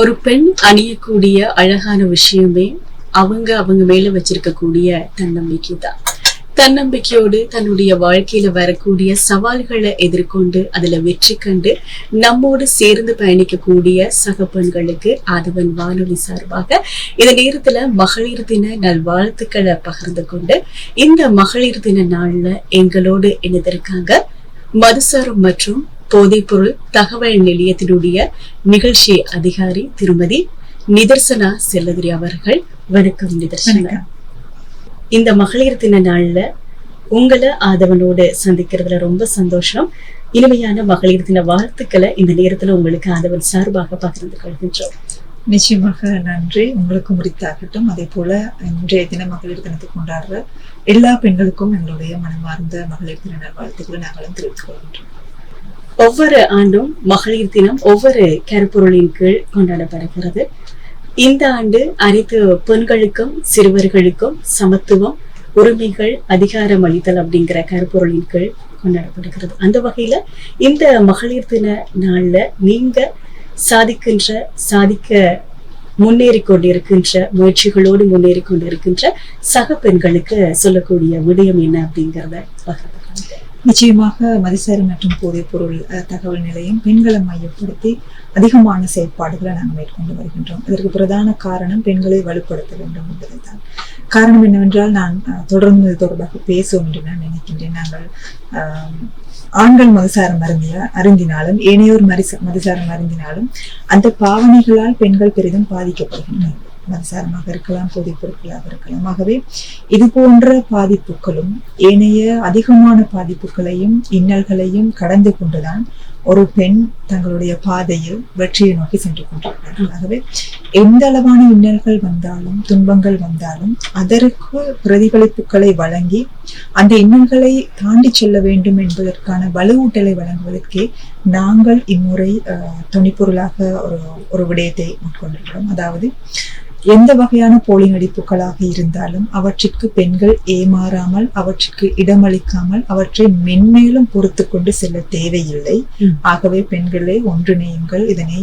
ஒரு பெண் அணியக்கூடிய அழகான விஷயமே அவங்க அவங்க மேல வச்சிருக்கக்கூடிய தன்னம்பிக்கை தான் தன்னம்பிக்கையோடு தன்னுடைய வாழ்க்கையில வரக்கூடிய சவால்களை எதிர்கொண்டு அதுல வெற்றி கண்டு நம்மோடு சேர்ந்து பயணிக்கக்கூடிய சக பெண்களுக்கு ஆதவன் வானொலி சார்பாக இந்த நேரத்துல மகளிர் தின நல்வாழ்த்துக்களை பகிர்ந்து கொண்டு இந்த மகளிர் தின நாள்ல எங்களோடு இணைந்திருக்காங்க மதுசாரம் மற்றும் போதைப்பொருள் தகவல் நிலையத்தினுடைய நிகழ்ச்சி அதிகாரி திருமதி நிதர்சனா செல்லதுரி அவர்கள். வணக்கம் நிதர்சனா. இந்த மகளிர் தின நாள்ல உங்களை ஆதவனோடு சந்திக்கிறதுல ரொம்ப சந்தோஷம். இனிமையான மகளிர் தின வாழ்த்துக்களை இந்த நேரத்துல உங்களுக்கு ஆதவன் சார்பாக பகிர்ந்து கொள்கின்றோம். நிச்சயமாக நன்றி. உங்களுக்கு முறித்தாகட்டும் அதே போல இன்றைய தின மகளிர் தினத்தை கொண்டாடுற எல்லா பெண்களுக்கும் எங்களுடைய மனமார்ந்த மகளிர் தின நல்வாழ்த்துக்களை நாங்களும் தெரிவித்துக் கொள்கின்றோம். ஒவ்வொரு ஆண்டும் மகளிர் தினம் ஒவ்வொரு கருப்பொருளின் கீழ் கொண்டாடப்படுகிறது. இந்த ஆண்டு அனைத்து பெண்களுக்கும் சிறுவர்களுக்கும் சமத்துவம் உரிமைகள் அதிகாரம் அளித்தல் அப்படிங்கிற கருப்பொருளின் கீழ் கொண்டாடப்படுகிறது. அந்த வகையில இந்த மகளிர் தின நாள்ல நீங்க சாதிக்கின்ற சாதிக்க முன்னேறி கொண்டிருக்கின்ற முயற்சிகளோடு முன்னேறி கொண்டிருக்கின்ற சக பெண்களுக்கு சொல்லக்கூடிய விடயம் என்ன அப்படிங்கிறத பகிர்ந்து நிச்சயமாக மதிசாரி மற்றும் போதைப் பொருள் தகவல் நிலையம் பெண்களை மையப்படுத்தி அதிகமான செயற்பாடுகளை நாங்கள் மேற்கொண்டு வருகின்றோம். இதற்கு பிரதான காரணம் பெண்களை வலுப்படுத்த வேண்டும் என்பதுதான். காரணம் என்னவென்றால் நான் தொடர்ந்து இது தொடர்பாக பேசுவோம் என்று நான் நினைக்கின்றேன். நாங்கள் ஆஹ், ஆண்கள் மதுசாரம் அருந்திய அருந்தினாலும் ஏனையோர் மரிச மதுசாரம் அருந்தினாலும் அந்த பாவனைகளால் பெண்கள் பெரிதும் பாதிக்கப்படுகின்றனர். மனசாரமாக இருக்கலாம் போதைப் பொருட்களாக இருக்கலாம். ஆகவே இது போன்ற பாதிப்புகளும் ஏனைய அதிகமான பாதிப்புகளையும் இன்னல்களையும் கடந்து கொண்டுதான் ஒரு பெண் தங்களுடைய பாதையில் வெற்றியை நோக்கி சென்று கொண்டிருக்கிறார்கள். ஆகவே எந்த அளவான இன்னல்கள் வந்தாலும் துன்பங்கள் வந்தாலும் அதற்கு பிரதிபலிப்புகளை வழங்கி அந்த இன்னல்களை தாண்டி செல்ல வேண்டும் என்பதற்கான வலுவூட்டலை வழங்குவதற்கே நாங்கள் இம்முறை அஹ், துணிப்பொருளாக ஒரு ஒரு விடயத்தை மேற்கொண்டிருக்கிறோம். அதாவது எந்த வகையான போலி நடிப்புகளாக இருந்தாலும் அவற்றிற்கு பெண்கள் ஏமாறாமல் அவற்றிற்கு இடமளிக்காமல் அவற்றை மென்மேலும் பொறுத்து கொண்டு செல்ல தேவையில்லை. ஆகவே பெண்களே ஒன்றிணையுங்கள் இதனை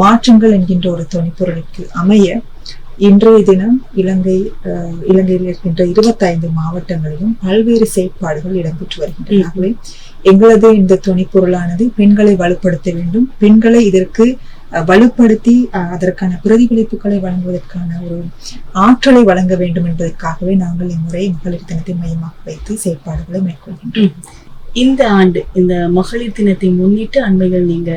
மாற்றுங்கள் என்கின்ற ஒரு துணிப்பொருளுக்கு அமைய இன்றைய தினம் இலங்கை இலங்கையில் இருக்கின்ற இருபத்தைந்து மாவட்டங்களிலும் பல்வேறு செயற்பாடுகள் இடம்பெற்று வருகின்றன. ஆகவே எங்களது இந்த துணிப்பொருளானது பெண்களை வலுப்படுத்த வேண்டும் பெண்களை இதற்கு வலுப்படுத்தி அதற்கான பிரதிபலிப்புகளை வழங்குவதற்கான ஒரு ஆற்றலை வழங்க வேண்டும் என்பதற்காகவே நாங்கள் இம்முறை மகளிர் தினத்தை மையமாக வைத்து செயற்பாடுகளை மேற்கொள்கின்றோம். இந்த ஆண்டு இந்த மகளிர் தினத்தை முன்னிட்டு அண்மையில் நீங்க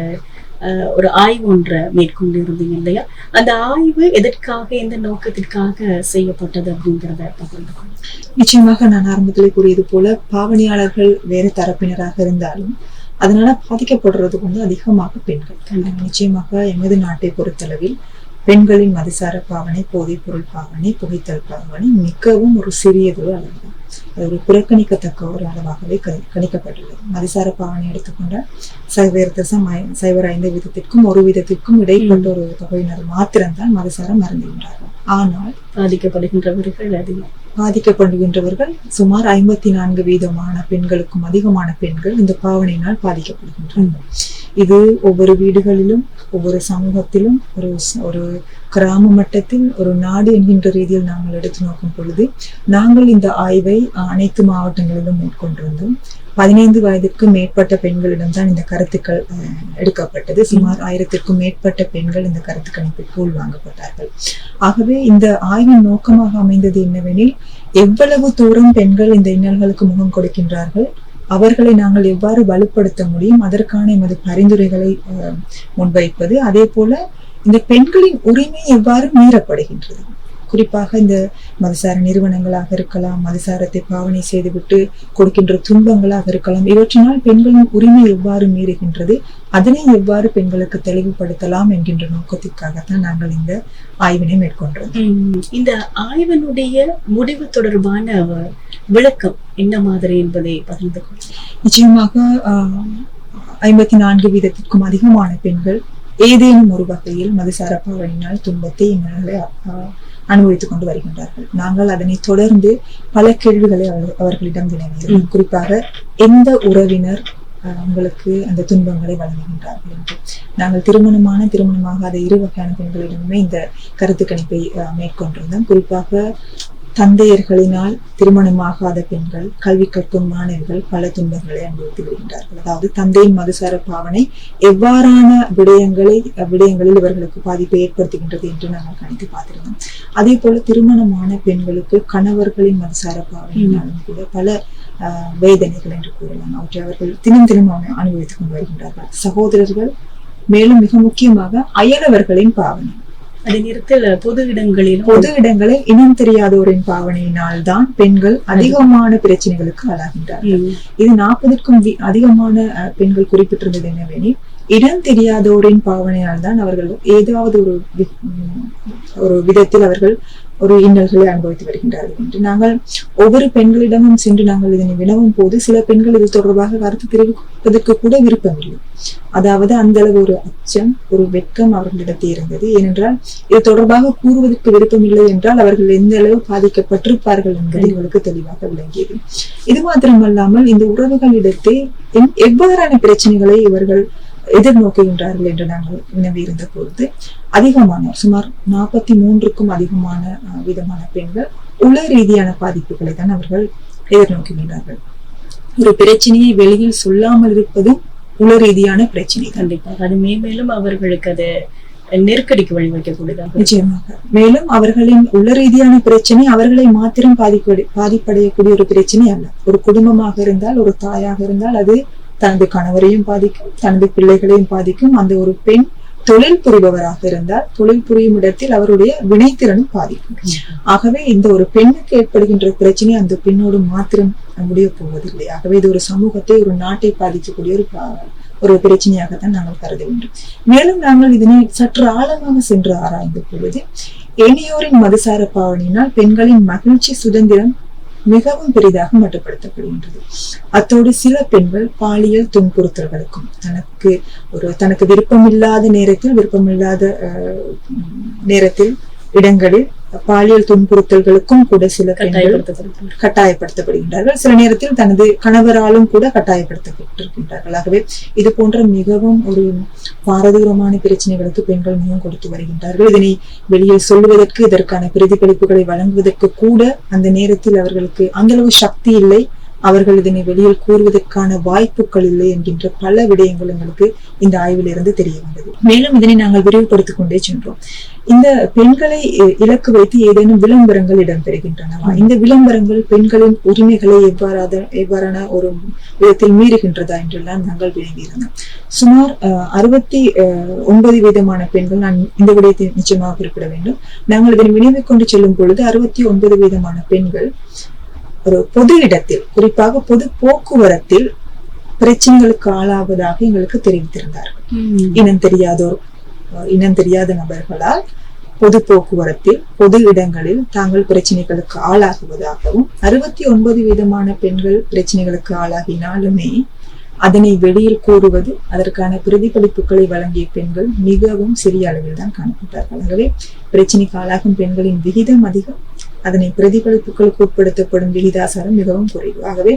ஒரு ஆய்வு ஒன்றை மேற்கொண்டு இருந்தீங்க இல்லையா? அந்த ஆய்வு எதற்காக எந்த நோக்கத்திற்காக செய்யப்பட்டது அப்படிங்கிறத பகிர்ந்து கொள்ளுங்க. நிச்சயமாக நான் ஆரம்பத்தில் கூறியது போல பாவனையாளர்கள் வேறு தரப்பினராக இருந்தாலும் அதனால பாதிக்கப்படுறது வந்து அதிகமாக பெண்கள். நிச்சயமாக எமது நாட்டை பொறுத்தளவில் பெண்களின் மதுசார பாவனை போதைப் பொருள் பாவனை புகைத்தல் பாவனை மிகவும் ஒரு சிறியது அளவு அது ஒரு புறக்கணிக்கத்தக்க ஒரு அளவாகவே கணிக்கப்பட்டுள்ளது. மதுசார பாவனை எடுத்துக்கொண்டால் சைவர் தசம் ஐ- சைவர் ஐந்து விதத்திற்கும் ஒரு விதத்திற்கும் இடைப்பட்ட ஒரு தொகையினர் மாத்திரம்தான் மதுசாரம் மறந்துகின்றார்கள் ஆனால் பாதிக்கப்படுகின்றவர்கள் அதிகம். பாதிக்கப்படுகின்றவர்கள் சுமார் ஐம்பத்தி நான்கு வீதமான பெண்களுக்கும் அதிகமான பெண்கள் இந்த பாவனையினால் பாதிக்கப்படுகின்றனர். இது ஒவ்வொரு வீடுகளிலும் ஒவ்வொரு சமூகத்திலும் ஒரு ஒரு கிராம மட்டத்தில் ஒரு நாடு என்கின்ற ரீதியில் நாங்கள் எடுத்து நோக்கும் பொழுது நாங்கள் இந்த ஆய்வை அனைத்து மாவட்டங்களிலும் மேற்கொண்டிருந்தோம் பதினைந்து வயதிற்கு மேற்பட்ட பெண்களிடம்தான் இந்த கருத்துக்கள் அஹ், எடுக்கப்பட்டது. சுமார் ஆயிரத்திற்கும் மேற்பட்ட பெண்கள் இந்த கருத்துக்கணிப்பிற்கு உள்வாங்கப்பட்டார்கள் ஆகவே இந்த ஆய்வின் நோக்கமாக அமைந்தது என்னவெனில் எவ்வளவு தூரம் பெண்கள் இந்த இன்னல்களுக்கு முகம் கொடுக்கின்றார்கள் அவர்களை நாங்கள் எவ்வாறு வலுப்படுத்த முடியும் அதற்கான எமது பரிந்துரைகளை அஹ், முன்வைப்பது. அதே போல இந்த பெண்களின் உரிமை எவ்வாறு மீறப்படுகின்றது? குறிப்பாக இந்த மதுசார நிறுவனங்களாக இருக்கலாம் மதுசாரத்தை பாவனை செய்துவிட்டு கொடுக்கின்ற துன்பங்களாக இருக்கலாம் இவற்றினால் பெண்களின் உரிமை எவ்வாறு மீறுகின்றது அதனை எவ்வாறு பெண்களுக்கு தெளிவுபடுத்தலாம் என்கின்ற நோக்கத்திற்காகத்தான் நாங்கள் இந்த ஆய்வினை மேற்கொண்டோம் இந்த ஆய்வினுடைய முடிவு தொடர்பான விளக்கம் என்ன மாதிரி என்பதை பகிர்ந்து கொள்ளுங்க. நிச்சயமாக ஆஹ், ஐம்பத்தி நான்கு வீதத்திற்கும் அதிகமான பெண்கள் ஏதேனும் ஒரு வகையில் மதுசார பாவனையினால் துன்பத்தை ஆஹ், அனுபவித்துக் கொண்டு வருகின்றார்கள். நாங்கள் அதனை தொடர்ந்து பல கேள்விகளை அவர்களிடம் வினவினோம். குறிப்பாக எந்த உறவினர் உங்களுக்கு அந்த துன்பங்களை வழங்குகின்றார்கள் என்று. நாங்கள் திருமணமான திருமணமாகாத இரு வகையான பெண்களிடமே இந்த கருத்து கணிப்பை மேற்கொண்டிருந்தோம். குறிப்பாக தந்தையர்களினால் திருமணமாகாத பெண்கள் கல்வி கற்கும் மாணவர்கள் பல துன்பங்களை அனுபவித்து வருகின்றார்கள். அதாவது தந்தையின் மதுசார பாவனை எவ்வாறான விடயங்களை விடயங்களில் இவர்களுக்கு பாதிப்பை ஏற்படுத்துகின்றது என்று நாங்கள் கணித்து பார்த்திருந்தோம். அதே போல திருமணமான பெண்களுக்கு கணவர்களின் மதுசார பாவனையினாலும் கூட பல ஆஹ், வேதனைகள் என்று கூறலாம். அவற்றை அவர்கள் தினம் தினம் அனுபவித்துக் கொண்டு வருகின்றார்கள். சகோதரர்கள் மேலும் மிக முக்கியமாக அயலவர்களின் பாவனை. அதே நேரத்தில் பொது இடங்களிலும். பொது இடங்களில் இனம் தெரியாதோரின் பாவனையினால் தான் பெண்கள் அதிகமான பிரச்சனைகளுக்கு ஆளாகின்றார்கள். இது நாற்பதுக்கும் அதிகமான பெண்கள் குறிப்பிட்டிருந்தது என்னவெனில் இடம் தெரியாதோரின் பாவனையால் தான் அவர்கள் ஏதாவது ஒரு ஒரு விதத்தில் அவர்கள் ஒரு இன்னல்களை அனுபவித்து வருகின்றார்கள் என்று. நாங்கள் ஒவ்வொரு பெண்களிடமும் சென்று நாங்கள் இதனை வினவும் போது சில பெண்கள் இது தொடர்பாக கருத்து தெரிவிப்பதற்கு கூட விருப்பமில்லை. அதாவது அந்த அளவு ஒரு அச்சம் ஒரு வெட்கம் அவர்களிடத்தில் இருந்தது. ஏனென்றால் இது தொடர்பாக கூறுவதற்கு விருப்பமில்லை என்றால் அவர்கள் எந்த அளவு பாதிக்கப்பட்டிருப்பார்கள் என்பது எங்களுக்கு தெளிவாக விளங்கியது. இது மாத்திரமல்லாமல் இந்த உறவுகளிடத்தே எவ்வாறான பிரச்சனைகளை இவர்கள் எதிர்நோக்குகின்றார்கள் என்று நாங்கள் வினவி இருந்த பொழுது அதிகமான சுமார் நாற்பத்தி மூன்றுக்கும் அதிகமான விதமான பெண்கள் உள ரீதியான பாதிப்புகளை தான் அவர்கள் எதிர்நோக்குகின்றார்கள் ஒரு பிரச்சனையை வெளியில் சொல்லாமல் இருப்பதும் உள ரீதியான பிரச்சனை கண்டிப்பாக. அது மேன்மேலும் அவர்களுக்கு அது நெருக்கடிக்கு வழிவகுக்கக்கூடியதாக நிச்சயமாக. மேலும் அவர்களின் உள்ள ரீதியான பிரச்சனை அவர்களை மாத்திரம் பாதிப்படை பாதிப்படையக்கூடிய ஒரு பிரச்சனை அல்ல. ஒரு குடும்பமாக இருந்தால் ஒரு தாயாக இருந்தால் அது தனது கணவரையும் பாதிக்கும் தனது பிள்ளைகளையும் பாதிக்கும். அந்த ஒரு பெண் தொழில் புரிபவராக இருந்தால் தொழில் புரியும் இடத்தில் அவருடைய வினைத்திறனும் பாதிக்கும். ஆகவே இந்த ஒரு பெண்ணுக்கு ஏற்படுகின்ற பிரச்சனை அந்த பெண்ணோடு மாத்திரம் முடிய போவதில்லை. ஆகவே இது ஒரு சமூகத்தை ஒரு நாட்டை பாதிக்கக்கூடிய ஒரு பா- ஒரு பிரச்சனையாகத்தான் நாங்கள் கருத வேண்டும். மேலும் நாங்கள் இதனை சற்று ஆழமாக சென்று ஆராய்ந்த பொழுது எளியோரின் மதுசார பாவனையினால் பெண்களின் மகிழ்ச்சி சுதந்திரம் மிகவும் பெரிதாக மட்டுப்படுத்தப்படுகின்றது. அத்தோடு சில பெண்கள் பாலியல் துன்புறுத்தல்களுக்கும் தனக்கு ஒரு தனக்கு விருப்பமில்லாத நேரத்தில் விருப்பமில்லாத நேரத்தில் இடங்களில் பாலியல் துன்புறுத்தல்களுக்கும் கூட சில பெண்கள் கட்டாயப்படுத்தப்படுகின்றார்கள். சில நேரத்தில் தனது கணவராலும் கூட கட்டாயப்படுத்தப்பட்டிருக்கின்றார்கள். ஆகவே இது போன்ற மிகவும் ஒரு பாரதூரமான பிரச்சனைகளுக்கு பெண்கள் முகம் கொடுத்து வருகின்றார்கள். இதனை வெளியில் சொல்லுவதற்கு இதற்கான பிரதிபலிப்புகளை வழங்குவதற்கு கூட அந்த நேரத்தில் அவர்களுக்கு அந்த அளவு சக்தி இல்லை. அவர்கள் இதனை வெளியில் கூறுவதற்கான வாய்ப்புகள் இல்லை என்கின்ற பல விடயங்கள் எங்களுக்கு இந்த ஆய்விலிருந்து தெரிய வந்தது. மேலும் இதனை நாங்கள் விரிவுபடுத்திக் கொண்டே சென்றோம். இந்த பெண்களை இலக்கு வைத்து ஏதேனும் விளம்பரங்கள் இடம்பெறுகின்றனவா? இந்த விளம்பரங்கள் பெண்களின் உரிமைகளை எவ்வாறாத எவ்வாறான ஒரு விதத்தில் மீறுகின்றதா என்றெல்லாம் நாங்கள் விளங்கியிருந்தோம். சுமார் அறுபத்தி அஹ், ஒன்பது விதமான பெண்கள் நான் இந்த விடயத்தை நிச்சயமாக குறிப்பிட வேண்டும். நாங்கள் இதனை விளைவிக் கொண்டு செல்லும் பொழுது அறுபத்தி ஒன்பது விதமான பெண்கள் ஒரு பொது இடத்தில் குறிப்பாக பொது போக்குவரத்தில் பிரச்சனைகளுக்கு ஆளாவதாக எங்களுக்கு தெரிவித்திருந்தார்கள் ம், இனம் தெரியாதோர் இனம் தெரியாத நபர்களால் பொது போக்குவரத்தில் பொது இடங்களில் தாங்கள் பிரச்சனைகளுக்கு ஆளாகுவதாகவும் அறுபத்தி ஒன்பது விதமான பெண்கள் பிரச்சனைகளுக்கு ஆளாகினாலுமே அதனை வெளியில் கூறுவது அதற்கான பிரதிபலிப்புகளை வழங்கிய பெண்கள் மிகவும் சிறிய அளவில் தான் காணப்பட்டார்கள். ஆகவே பிரச்சனைக்கு ஆளாகும் பெண்களின் விகிதம் அதிகம். அதனை பிரதிபலிப்புகளுக்கு உட்படுத்தப்படும் விகிதாசாரம் மிகவும் குறைவு. ஆகவே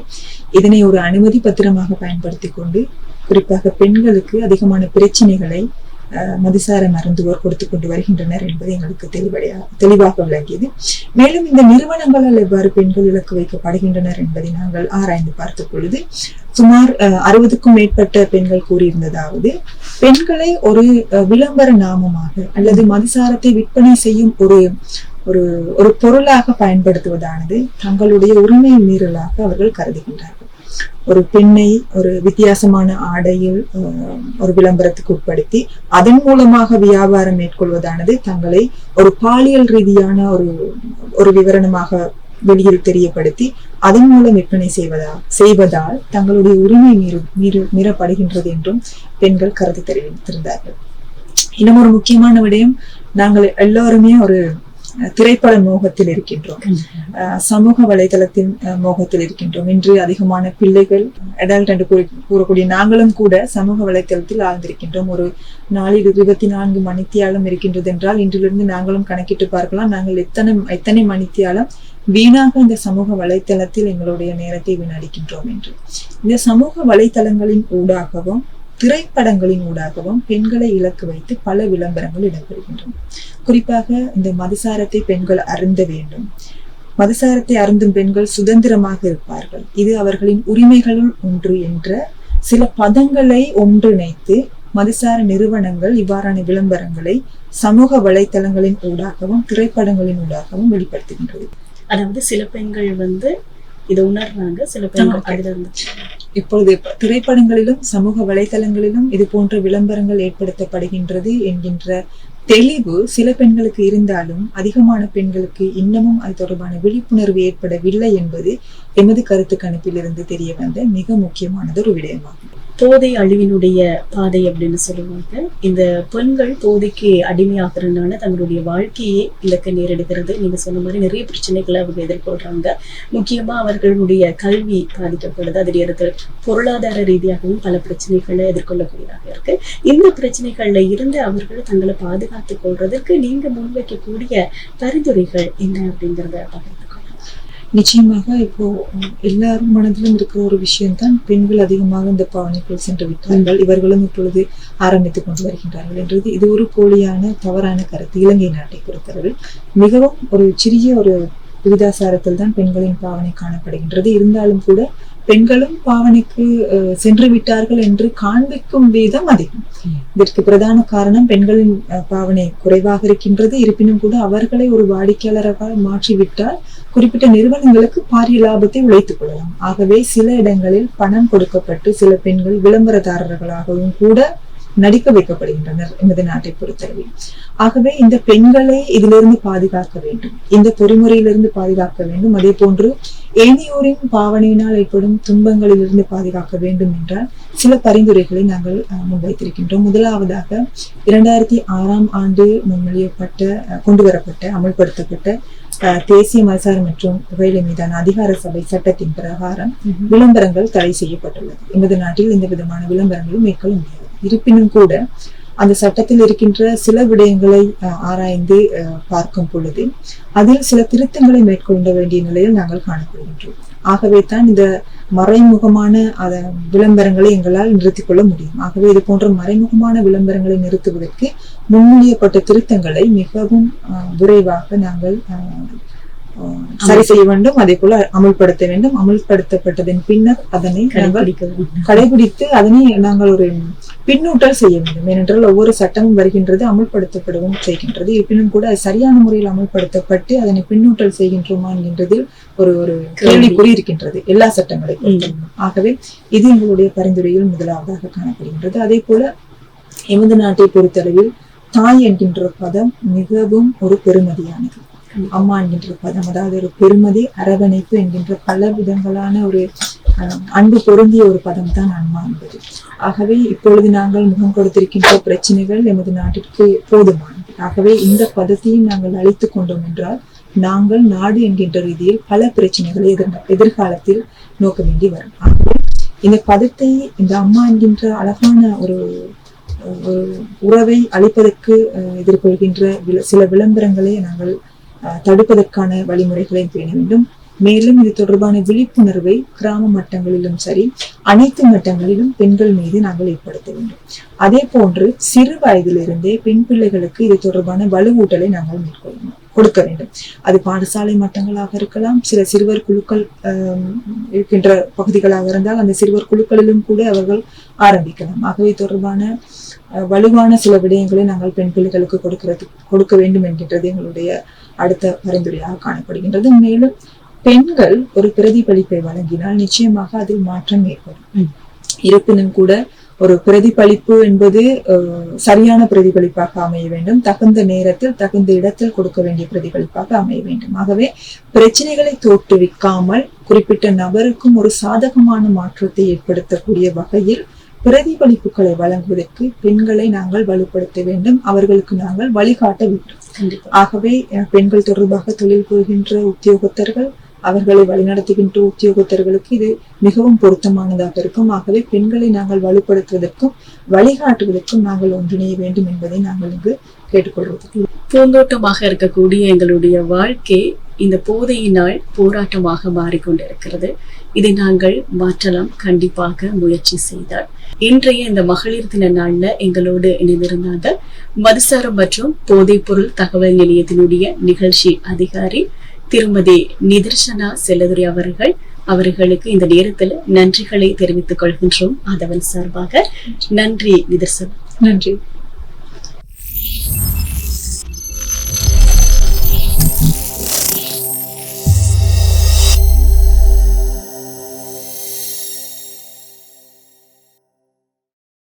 இதனை ஒரு அனுமதி பத்திரமாக பயன்படுத்தி கொண்டு குறிப்பாக பெண்களுக்கு அதிகமான பிரச்சனைகளை அஹ், மதுசார மருந்துவர் கொடுத்து கொண்டு வருகின்றனர் என்பது எங்களுக்கு தெளிவடையாக தெளிவாக விளங்கியது. மேலும் இந்த நிறுவனங்களால் எவ்வாறு பெண்கள் இலக்கு வைக்கப்படுகின்றனர் என்பதை நாங்கள் ஆராய்ந்து பார்த்த பொழுது சுமார் அஹ், அறுபதுக்கும் மேற்பட்ட பெண்கள் கூறியிருந்ததாவது பெண்களை ஒரு அஹ், விளம்பர நாமமாக அல்லது மதுசாரத்தை விற்பனை செய்யும் ஒரு ஒரு ஒரு பொருளாக பயன்படுத்துவதானது தங்களுடைய உரிமை மீறலாக அவர்கள் கருதுகின்றார்கள். ஒரு பெண்ணை ஒரு வித்தியாசமான ஆடையில் ஒரு விளம்பரத்துக்கு உட்படுத்தி அதன் மூலமாக வியாபாரம் மேற்கொள்வதானது தங்களை ஒரு பாலியல் ரீதியான ஒரு ஒரு விவரணமாக வெளியில் தெரியப்படுத்தி அதன் மூலம் விற்பனை செய்வதா செய்வதால் தங்களுடைய உரிமை மீறு மீறு மீறப்படுகின்றது என்றும் பெண்கள் கருத்து தெரிவித்திருந்தார்கள். இன்னும் ஒரு முக்கியமான விடயம் நாங்கள் எல்லாருமே ஒரு திரைப்பட மோகத்தில் இருக்கின்றோம். அஹ், சமூக வலைதளத்தின் மோகத்தில் இருக்கின்றோம். இன்று அதிகமான பிள்ளைகள் அடல்ட் என்று கூறக்கூடிய நாங்களும் கூட சமூக வலைதளத்தில் ஆழ்ந்திருக்கின்றோம். ஒரு நாளில் இருபத்தி நான்கு மணித்தியாலம் இருக்கின்றது என்றால் இன்றிலிருந்து நாங்களும் கணக்கிட்டு பார்க்கலாம். நாங்கள் எத்தனை எத்தனை மணித்தியாலம் வீணாக இந்த சமூக வலைத்தளத்தில் எங்களுடைய நேரத்தை வீணடிக்கின்றோம் என்று. இந்த சமூக வலைத்தளங்களின் ஊடாகவும் திரைப்படங்களின் ஊடாகவும் பெண்களை இலக்கு வைத்து பல விளம்பரங்கள் இடம்பெறுகின்றன. குறிப்பாக இந்த மதுசாரத்தை பெண்கள் அருந்த வேண்டும். மதுசாரத்தை அருந்தும் பெண்கள் சுதந்திரமாக இருப்பார்கள். இது அவர்களின் உரிமைகளுள் ஒன்று என்ற சில பதங்களை ஒன்றிணைத்து மதுசார நிறுவனங்கள் இவ்வாறான விளம்பரங்களை சமூக வலைத்தளங்களின் ஊடாகவும் திரைப்படங்களின் ஊடாகவும் வெளிப்படுத்துகின்றது. அதாவது சில பெண்கள் வந்து இதை உணர்றாங்க சில பெண்கள். அதுல இருந்து இப்பொழுது திரைப்படங்களிலும் சமூக வலைத்தளங்களிலும் இது போன்ற விளம்பரங்கள் ஏற்படுத்தப்படுகின்றது என்கின்ற தெளிவு சில பெண்களுக்கு இருந்தாலும் அதிகமான பெண்களுக்கு இன்னமும் அது தொடர்பான விழிப்புணர்வு ஏற்படவில்லை என்பது எமது கருத்து கணிப்பிலிருந்து தெரிய வந்த மிக முக்கியமானது ஒரு விடயமாகும். போதை அழிவினுடைய பாதை அப்படின்னு சொல்லுவாங்க. இந்த பெண்கள் போதைக்கு அடிமையாகிறதுனால தங்களுடைய வாழ்க்கையே இலக்க நேரிடுகிறது. நீங்க சொன்ன மாதிரி நிறைய பிரச்சனைகளை அவங்க எதிர்கொள்றாங்க. முக்கியமா அவர்களுடைய கல்வி பாதிக்கப்படுது. அதே நேரத்தில் பொருளாதார ரீதியாகவும் பல பிரச்சனைகளை எதிர்கொள்ளக்கூடியதாக இருக்கு. இந்த பிரச்சனைகள்ல இருந்து அவர்கள் தங்களை பாதுகாத்துக் கொள்றதுக்கு நீங்க முன்வைக்கக்கூடிய பரிந்துரைகள் என்ன அப்படிங்கறத பகிர்ந்து நிச்சயமாக இப்போ எல்லாரும் மனதிலும் இருக்கிற ஒரு விஷயம்தான் பெண்கள் அதிகமாக இந்த பாவனைக்குள் சென்று விட்டார்கள். இவர்களும் இப்பொழுது ஆரம்பித்துக் கொண்டு வருகின்றார்கள் என்றது இது ஒரு போலியான தவறான கருத்து. இலங்கை நாட்டை பொறுத்தளவில் மிகவும் ஒரு சிறிய ஒரு விகிதாசாரத்தில் தான் பெண்களின் பாவனை காணப்படுகின்றது. இருந்தாலும் கூட பெண்களும் பாவனைக்கு சென்று விட்டார்கள் என்று காண்பிக்கும் வீதம் அதிகம். இதற்கு பிரதான காரணம் பெண்களின் பாவனை குறைவாக இருக்கின்றது. இருப்பினும் கூட அவர்களை ஒரு வாடிக்கையாளராக மாற்றிவிட்டால் குறிப்பிட்ட நிறுவனங்களுக்கு பாரிய லாபத்தை உழைத்துக் கொள்ளலாம். ஆகவே சில இடங்களில் பணம் கொடுக்கப்பட்டு சில பெண்கள் விளம்பரதாரர்களாகவும் கூட நடிக்க வைக்கப்படுகின்றனர் எமது நாட்டை பொறுத்தளவில். ஆகவே இந்த பெண்களை இதிலிருந்து பாதுகாக்க வேண்டும். இந்த பொறிமுறையிலிருந்து பாதுகாக்க வேண்டும். அதே போன்று ஏனையோரின் பாவனையினால் ஏற்படும் துன்பங்களிலிருந்து பாதுகாக்க வேண்டும் என்றால் சில பரிந்துரைகளை நாங்கள் முன்வைத்திருக்கின்றோம். முதலாவதாக இரண்டாயிரத்தி ஆறாம் ஆண்டு முன்மொழியப்பட்ட கொண்டு வரப்பட்ட அமல்படுத்தப்பட்ட தேசிய மதுசாரம் மற்றும் புகையிலை மீதான அதிகார சபை சட்டத்தின் பிரகாரம் விளம்பரங்கள் தடை செய்யப்பட்டுள்ளது. எமது நாட்டில் எந்த விதமான விளம்பரங்களும் மேற்கொள்ள முடியாது. இருப்பினும் கூட அந்த சட்டத்தில் இருக்கின்ற சில விடயங்களை ஆராய்ந்து பார்க்கும் பொழுது அதில் சில திருத்தங்களை மேற்கொள்ள வேண்டிய நிலையில் நாங்கள் காணப்படுகின்றோம். ஆகவே தான் இந்த மறைமுகமான அத விளம்பரங்களை எங்களால் நிறுத்திக் கொள்ள முடியும். ஆகவே இது போன்ற மறைமுகமான விளம்பரங்களை நிறுத்துவதற்கு முன்மொழியப்பட்ட திருத்தங்களை மிகவும் விரைவாக நாங்கள் சரி செய்ய வேண்டும். அதே போல அமுல்படுத்த வேண்டும். அமுல்படுத்தப்பட்டதன் பின்னர் அதனை. கடைபிடித்து அதனை நாங்கள் ஒரு பின்னூட்டல் செய்ய வேண்டும். ஏனென்றால் ஒவ்வொரு சட்டமும் வருகின்றது அமுல்படுத்தப்படவும் செய்கின்றது. இருப்பினும் கூட அது சரியான முறையில் அமுல்படுத்தப்பட்டு அதனை பின்னூட்டல் செய்கின்றோமா என்கின்றதில் ஒரு ஒரு கேள்விக்குறி இருக்கின்றது எல்லா சட்டங்களை. ஆகவே இது எங்களுடைய பரிந்துரையில் முதலாவதாக காணப்படுகின்றது. அதே போல எமது நாட்டை பொறுத்தளவில் தாய் என்கின்ற பதம் மிகவும் ஒரு பெருமதியானது. அம்மா என்கின்ற பதம் அதாவது ஒரு பெருமதி அரவணைப்பு என்கின்ற பல விதங்களான ஒரு அன்பு பொருந்திய ஒரு பதம் தான் அம்மா என்பது. ஆகவே இப்பொழுது நாங்கள் முகம் கொடுத்திருக்கின்ற பிரச்சனைகள் எமது நாட்டிற்கு போதுமானது. ஆகவே இந்த பதத்தையும் நாங்கள் அழித்துக் கொண்டோம் என்றால் நாங்கள் நாடு என்கின்ற ரீதியில் பல பிரச்சனைகளை எதிர் எதிர்காலத்தில் நோக்க வேண்டி வரும். ஆகவே இந்த பதத்தை இந்த அம்மா என்கின்ற அழகான ஒரு ஒரு உறவை அளிப்பதற்கு எதிர்கொள்கின்ற சில விளம்பரங்களை நாங்கள் அஹ், தடுப்பதற்கான வழிமுறைகளை பேண வேண்டும். மேலும் இது தொடர்பான விழிப்புணர்வை கிராம மட்டங்களிலும் சரி அனைத்து மட்டங்களிலும் பெண்கள் மீது நாங்கள் ஏற்படுத்த வேண்டும். அதே போன்று சிறு வயதிலிருந்தே பெண் பிள்ளைகளுக்கு இது தொடர்பான வலுவூட்டலை நாங்கள் மேற்கொள்ளணும் கொடுக்க வேண்டும். அது பாடசாலை மட்டங்களாக இருக்கலாம் சில சிறுவர் குழுக்கள் இருக்கின்ற பகுதிகளாக இருந்தால் அந்த சிறுவர் குழுக்களிலும் கூட அவர்கள் ஆரம்பிக்கலாம். ஆகவே தொடர்பான அஹ், வலுவான சில விடயங்களை நாங்கள் பெண் பிள்ளைகளுக்கு கொடுக்கிறது கொடுக்க வேண்டும் என்கின்றது எங்களுடைய அடுத்த பரிந்துரையாக காணப்படுகின்றது. மேலும் பெண்கள் ஒரு பிரதிபலிப்பை வழங்கினால் நிச்சயமாக அதில் மாற்றம் ஏற்படும். இருப்பினும் கூட ஒரு பிரதிபலிப்பு என்பது சரியான பிரதிபலிப்பாக அமைய வேண்டும். தகுந்த நேரத்தில் தகுந்த இடத்தில் கொடுக்க வேண்டிய பிரதிபலிப்பாக அமைய வேண்டும். ஆகவே பிரச்சனைகளை தோற்றுவிக்காமல் குறிப்பிட்ட நபருக்கும் ஒரு சாதகமான மாற்றத்தை ஏற்படுத்தக்கூடிய வகையில் பிரதிபலிப்புகளை வழங்குவதற்கு பெண்களை நாங்கள் வலுப்படுத்த வேண்டும். அவர்களுக்கு நாங்கள் வழிகாட்ட வேண்டும். ஆகவே பெண்கள் தொடர்பாக தொழில் புரிகின்ற உத்தியோகத்தர்கள் அவர்களை வழிநடத்துகின்ற உத்தியோகத்தர்களுக்கு இது மிகவும் பொருத்தமானதாக இருக்கும். ஆகவே பெண்களை நாங்கள் வலுப்படுத்துவதற்கும் வழிகாட்டுவதற்கும் நாங்கள் ஒன்றிணைய வேண்டும் என்பதை நாங்கள் இங்கு கேட்டுக்கொள்வதற்கு பூந்தோட்டமாக இருக்கக்கூடிய எங்களுடைய வாழ்க்கை இந்த போதையினால் போராட்டமாக மாறிக்கொண்டிருக்கிறது. இதை நாங்கள் மாற்றலாம். கண்டிப்பாக முயற்சி செய்தால். இன்றைய இந்த மகளிர் தின நாள்ல எங்களோடு இணைந்திருந்தாங்க மதுசாரம் மற்றும் போதைப்பொருள் தகவல் நிலையத்தினுடைய நிகழ்ச்சி அதிகாரி திருமதி நிதர்சனா செல்லதுரை அவர்கள் அவர்களுக்கு இந்த நேரத்தில் நன்றிகளை தெரிவித்துக் கொள்கின்றோம். அதவன் சார்பாக நன்றி நிதர்சனா. நன்றி.